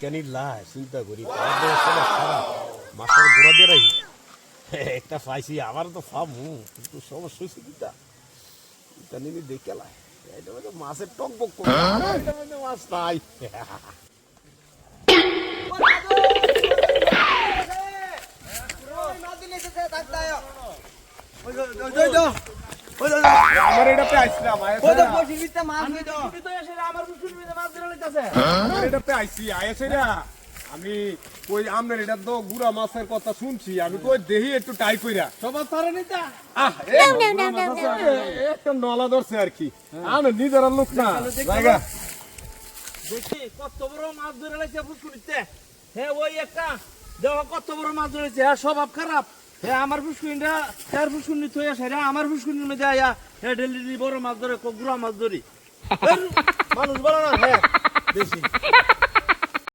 কেনি লাই চিন্তা করি মাস্টার ঘোরা দিয়ে রাখি। একটা পাইছি আবার তো ফামু কিন্তু সমস্যা হয়েছে কিটা? এটা নিবি দেখে লাই এটা মানে মাছের টক বক করে এটা মানে মাছ নাই। আমার এটা পেয়েছিলাম আমার এটা পেয়েছি আয়েছে না। আমি ওই আপনার এটা তো গুড়া মাছের কথা শুনছি আমি কই দেখি একটু টাই কইরা। সবার তারা নিতা? আহ এই গুড়া মাছ আছে, একটা নলা ধরছে আর কি। আমি নিজের লোক না জায়গা। দেখি কত বড় মাছ ধরে হ্যাঁ ওই একটা দেখো কত বড় মাছ ধরেছে হ্যাঁ স্বভাব খারাপ। হ্যাঁ আমার ফুসকুনিটা তার ফুসকুনি থই আসে রে আমার ফুসকুনির মধ্যে আয়া হ্যাঁ ডেলি বড় মাছ ধরে গুড়া মাছ ধরি। মানুষ বলো না হ্যাঁ this is